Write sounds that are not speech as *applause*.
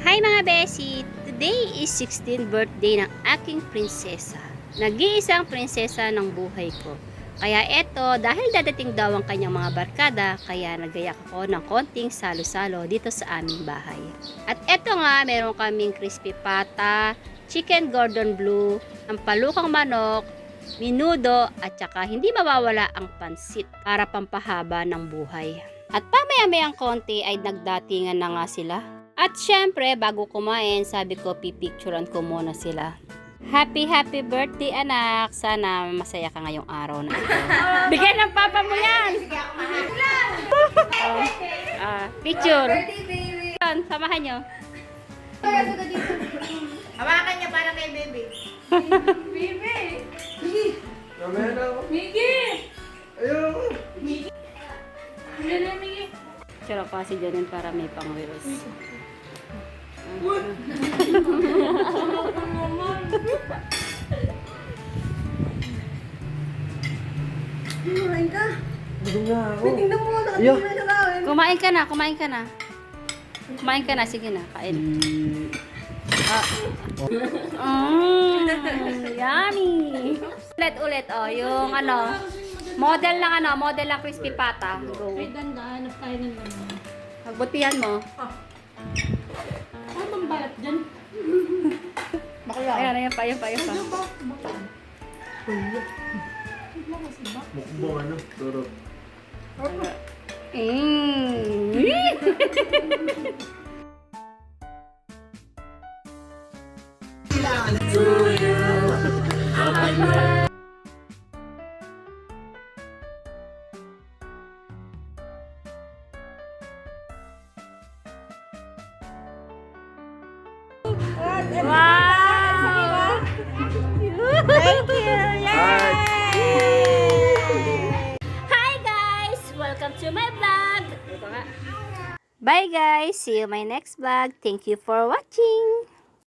Hi mga Beshi! Today is 16th birthday ng aking prinsesa. Nag-iisang prinsesa ng buhay ko. Kaya eto, dahil dadating daw ang kanyang mga barkada, kaya nagayak ako ng konting salo-salo dito sa aming bahay. At eto nga, meron kaming crispy pata, chicken gordon blue, ang palukang manok, minudo, at saka hindi mawawala ang pansit para pampahaba ng buhay. At pamaya-mayang konti ay nagdatingan na nga sila. At syempre, bago kumain, sabi ko pipicturean ko muna sila. Happy, happy birthday anak! Sana masaya ka ngayong araw na ito. *laughs* Bigyan ng papa mo yan! Oh, ah, picture. Yan, Samahan nyo. Hawakan niya para kay baby. Mamaya na ako. Ayoko. Picture ako kasi dyan para may pang reels. Kumain ka. Busog na ako. Tingnan mo, Iyo. nakatingin na sa akin. Kumain ka na, kumain ka na. Kumain ka na, sige na, kain. Ah. Mm, yummy. Ulit, ulit, oh, yung ano, model ng ano, model ng crispy pata. Go. Ay, ganda. Hanap tayo ng ganda. Pagbutihan mo. Ayan, ayan pa, ayan pa, ayan pa. Mukbang ano? Mm. Wow! Thank you. Hi! Hi guys! Welcome to my vlog! Bye guys! See you my next vlog. Thank you for watching!